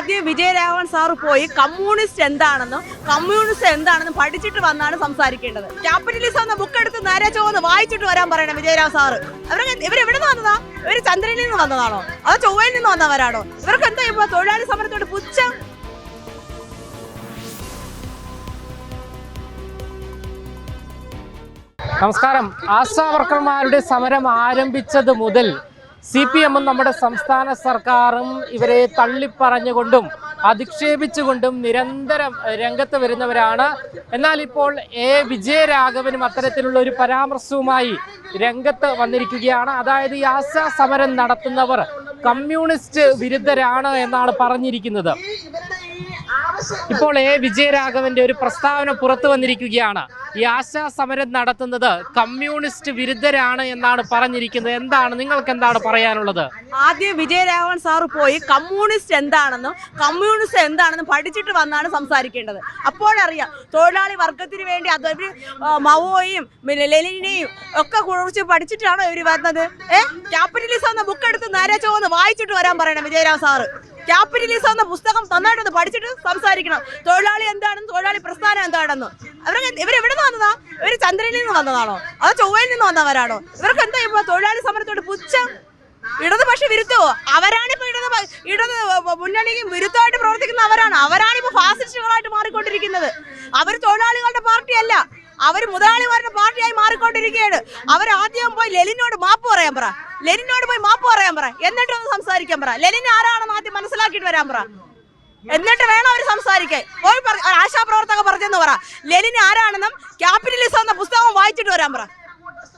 ആദ്യം വിജയരാഘവൻ സാർ പോയി. കമ്മ്യൂണിസ്റ്റ് എന്താണെന്നും കമ്മ്യൂണിസ്റ്റ് എന്താണെന്നും പഠിച്ചിട്ട് വന്നാണ് സംസാരിക്കേണ്ടത്. ക്യാപിറ്റലിസം എന്ന ബുക്ക് എടുത്ത് നേരെ ചൊവ്വന്ന് വായിച്ചിട്ട് വരാൻ പറയണം വിജയരാഘവൻ സാറ്. ഇവർ ഇവരെവിടെ നിന്ന് വന്നതാ? ഇവർ ചന്ദ്രനിൽ നിന്ന് വന്നതാണോ? അതോ ചൊവ്വയിൽ നിന്ന് വന്നവരാണോ? ഇവർക്ക് എന്താ ഇപ്പൊ തൊഴിലാളി സമരത്തോട് പുച്ഛം? നമസ്കാരം. ആശാ വർക്കർമാരുടെ സമരം ആരംഭിച്ചത് മുതൽ സി പി എമ്മും നമ്മുടെ സംസ്ഥാന സർക്കാരും ഇവരെ തള്ളിപ്പറഞ്ഞുകൊണ്ടും അധിക്ഷേപിച്ചുകൊണ്ടും നിരന്തരം രംഗത്ത് വരുന്നവരാണ്. എന്നാൽ ഇപ്പോൾ എ വിജയരാഘവനും അത്തരത്തിലുള്ള ഒരു പരാമർശവുമായി രംഗത്ത് വന്നിരിക്കുകയാണ്. അതായത് ആശാ സമരം നടത്തുന്നവർ കമ്മ്യൂണിസ്റ്റ് വിരുദ്ധരാണ് എന്നാണ് പറഞ്ഞിരിക്കുന്നത്. ഇപ്പോൾ എ. വിജയരാഘവന്റെ ഒരു പ്രസ്താവന പുറത്തു വന്നിരിക്കുകയാണ്. ഈ ആശാ സമരം നടത്തുന്നത് കമ്മ്യൂണിസ്റ്റ് വിരുദ്ധരാണ് എന്നാണ് പറഞ്ഞിരിക്കുന്നത്. എന്താണ് നിങ്ങൾക്ക് എന്താണ് പറയാനുള്ളത്? ആദ്യം വിജയരാഘവൻ സാർ പോയി കമ്മ്യൂണിസ്റ്റ് എന്താണെന്നും കമ്മ്യൂണിസ്റ്റ് എന്താണെന്നും പഠിച്ചിട്ട് വന്നാണ് സംസാരിക്കേണ്ടത്. അപ്പോഴറിയാം തൊഴിലാളി വർഗത്തിന് വേണ്ടി അത് ഇവർ, മവോയും പിന്നെ ലെനിനെയും ഒക്കെ കുറിച്ച് പഠിച്ചിട്ടാണോ ഇവർ വന്നത്? ഏഹ് ക്യാപിറ്റലിസം എന്ന ബുക്ക് എടുത്ത് നേരെ ചോന്ന് വായിച്ചിട്ട് വരാൻ പറയണം വിജയരാഘവൻ സാറ്. ക്യാപിറ്റലിസം എന്ന പുസ്തകം നന്നായിട്ടൊന്ന് പഠിച്ചിട്ട് സംസാരിക്കണം. തൊഴിലാളി എന്താണെന്ന് തൊഴിലാളി പ്രസ്ഥാനം എന്താണെന്ന്. അവരൊക്കെ ഇവരെവിടെ നിന്ന് വന്നതാ? ഇവർ ചന്ദ്രനിൽ നിന്ന് വന്നതാണോ? അതോ ചൊവ്വയിൽ നിന്ന് വന്നവരാണോ? ഇവർക്ക് എന്താ ഇപ്പൊ തൊഴിലാളി സമരത്തോട് പുച്ഛം? ഇടതുപക്ഷ വിരുദ്ധവോ അവരാണിപ്പോ ഇടത് ഇടത് മുന്നണിയും വിരുദ്ധമായിട്ട് പ്രവർത്തിക്കുന്ന അവരാണ്. അവരാണിപ്പോ ഫാസിസ്റ്റുകളായിട്ട് മാറിക്കൊണ്ടിരിക്കുന്നത്. അവർ തൊഴിലാളികളുടെ പാർട്ടിയല്ല. അവർ മുതലാളിമാരുടെ പാർട്ടിയായി മാറിക്കൊണ്ടിരിക്കുകയാണ്. അവർ ആദ്യം പോയി ലെലിനോട് മാപ്പ് പറയാൻ പറ. ലെനിനോട് പോയി മാപ്പ് പറയാൻ പറ. എന്നിട്ട് ഒന്ന് സംസാരിക്കാൻ പറ. ലെനിൻ ആരാണെന്ന് ആദ്യം മനസ്സിലാക്കിയിട്ട് വരാൻ പറ. എന്നിട്ട് വേണം അവർ സംസാരിക്കാൻ. പോയി പറ- ആശാപ്രവർത്തക പറഞ്ഞെന്ന് പറ. ലെനിൻ ആരാണെന്നും ക്യാപിറ്റലിസം എന്ന പുസ്തകം വായിച്ചിട്ട് വരാൻ പറ.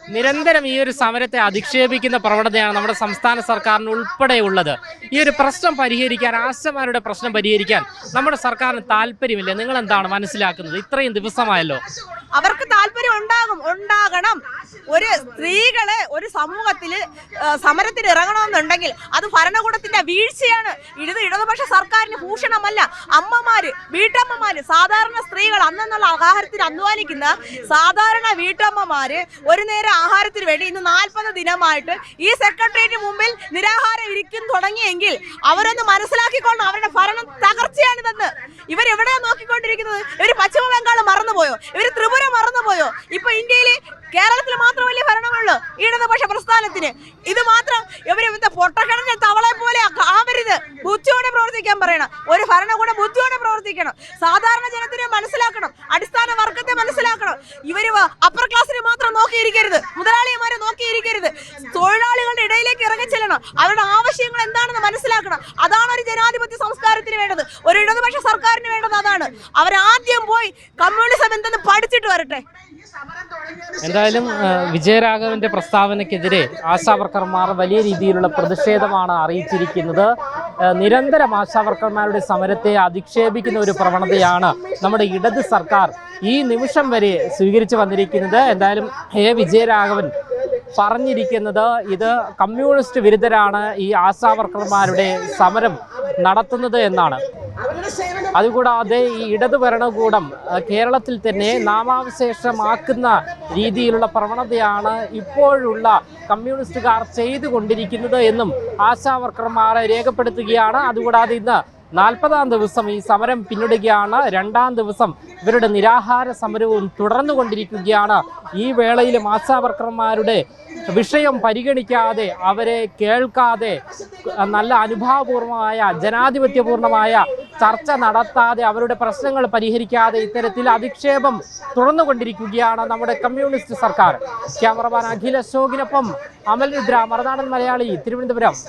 നിരന്തരം ഈ ഒരു സമരത്തെ അധിക്ഷേപിക്കുന്ന പ്രവണതയാണ് നമ്മുടെ സംസ്ഥാന സർക്കാരിന് ഉൾപ്പെടെ ഉള്ളത്. ഈ ഒരു പ്രശ്നം പരിഹരിക്കാൻ ആശമാരുടെ പ്രശ്നം പരിഹരിക്കാൻ നമ്മുടെ സർക്കാരിന് താല്പര്യമില്ല. നിങ്ങൾ എന്താണ് മനസ്സിലാക്കുന്നത്? ഇത്രയും ദിവസമായല്ലോ. അവർക്ക് താല്പര്യം ഉണ്ടാകും ഉണ്ടാകണം. ഒരു സ്ത്രീകളെ ഒരു സമൂഹത്തിൽ സമരത്തിന് ഇറങ്ങണമെന്നുണ്ടെങ്കിൽ അത് ഭരണകൂടത്തിന്റെ വീഴ്ചയാണ്. ഇത് ഇടതുപക്ഷ സർക്കാരിന് ഭൂഷണമല്ല. അമ്മമാര് വീട്ടമ്മമാര് സാധാരണ സ്ത്രീകൾ അന്നെന്നുള്ള ആഹാരത്തിന് അധ്വാനിക്കുന്ന സാധാരണ വീട്ടമ്മമാര് ഒരു നേരം ആഹാരത്തിന് വേണ്ടി ഇന്ന് നാൽപ്പത് ദിനമായിട്ട് ഈ സെക്രട്ടേറിയറ്റ് മുമ്പിൽ നിരാഹാരം ഇരിക്കും തുടങ്ങിയെങ്കിൽ അവരൊന്ന് മനസ്സിലാക്കിക്കൊണ്ട് അവരുടെ ഭരണം തകർച്ചയാണിതെന്ന്. ഇവരെവിടെയാ നോക്കിക്കൊണ്ടിരിക്കുന്നത് ഇവർ പശ്ചിമ ബംഗാൾ മറന്നുപോയോ? ഇവർ ത്രിപുര മറന്നുപോയോ? ഇപ്പൊ ഇന്ത്യയിൽ കേരളത്തിൽ വലിയ ഭരണമുള്ളൂ ഇടതുപക്ഷ പ്രസ്ഥാനത്തിന്. ഇത് മാത്രം ഇവർ ഇവിടുത്തെ പൊട്ടക്കടന്റെ തവളെ പോലെ ആവരുത്. ബുദ്ധിയോടെ പ്രവർത്തിക്കാൻ പറയണം. ഒരു ഭരണകൂടം ബുദ്ധിയോടെ പ്രവർത്തിക്കണം. സാധാരണ ജനത്തിനെ മനസ്സിലാക്കണം. അടിസ്ഥാന വർഗത്തെ മനസ്സിലാക്കണം. ഇവർ അപ്പർ മാത്രം നോക്കിയിരിക്കരുത്. മുതലാളിമാരെ നോക്കിയിരിക്കരുത്. തൊഴിലാളികളുടെ ഇടയിലേക്ക് ഇറങ്ങി ചെല്ലണം. അവരുടെ ആവശ്യങ്ങൾ എന്താണെന്ന് മനസ്സിലാക്കണം. അതാണ് ഒരു ജനാധിപത്യ സംസ്കാരത്തിന് വേണ്ടത്. ഒരു ഇടതുപക്ഷ സർക്കാരിന് വേണ്ടത് അതാണ്. അവരാദ്യം പോയി കമ്മ്യൂണിസം എന്തെന്ന് പഠിച്ചിട്ട് വരട്ടെ. എന്തായാലും വിജയരാഘവന്റെ പ്രസ്താവനയ്ക്കെതിരെ ആശാവർക്കർമാർ വലിയ രീതിയിലുള്ള പ്രതിഷേധമാണ് അറിയിച്ചിരിക്കുന്നത്. നിരന്തരം ആശാവർക്കർമാരുടെ സമരത്തെ അധിക്ഷേപിക്കുന്ന ഒരു പ്രവണതയാണ് നമ്മുടെ ഇടത് സർക്കാർ ഈ നിമിഷം വരെ സ്വീകരിച്ചു വന്നിരിക്കുന്നത്. എന്തായാലും എ വിജയരാഘവൻ പറഞ്ഞിരിക്കുന്നത് ഇത് കമ്മ്യൂണിസ്റ്റ് വിരുദ്ധരാണ് ഈ ആശാവർക്കർമാരുടെ സമരം നടത്തുന്നത് എന്നാണ്. അതുകൂടാതെ ഈ ഇടതു ഭരണകൂടം കേരളത്തിൽ തന്നെ നാമാവശേഷമാക്കുന്ന രീതിയിലുള്ള പ്രവണതയാണ് ഇപ്പോഴുള്ള കമ്മ്യൂണിസ്റ്റുകാർ ചെയ്തുകൊണ്ടിരിക്കുന്നത് എന്നും ആശാവർക്കർമാരെ രേഖപ്പെടുത്തുകയാണ്. അതുകൂടാതെ ഇന്ന് നാൽപ്പതാം ദിവസം ഈ സമരം പിന്നിടുകയാണ്. രണ്ടാം ദിവസം ഇവരുടെ നിരാഹാര സമരവും തുടർന്നു കൊണ്ടിരിക്കുകയാണ് ഈ വേളയിലും ആശാവർക്കർമാരുടെ വിഷയം പരിഗണിക്കാതെ അവരെ കേൾക്കാതെ നല്ല അനുഭാവപൂർവമായ ജനാധിപത്യപൂർണമായ ചർച്ച നടത്താതെ അവരുടെ പ്രശ്നങ്ങൾ പരിഹരിക്കാതെ ഇത്തരത്തിൽ അധിക്ഷേപം തുടർന്നുകൊണ്ടിരിക്കുകയാണ് നമ്മുടെ കമ്മ്യൂണിസ്റ്റ് സർക്കാർ. ക്യാമറമാൻ അഖിൽ അശോകിനൊപ്പം അമൽ രുദ്ര മറനാടൻ മലയാളി തിരുവനന്തപുരം.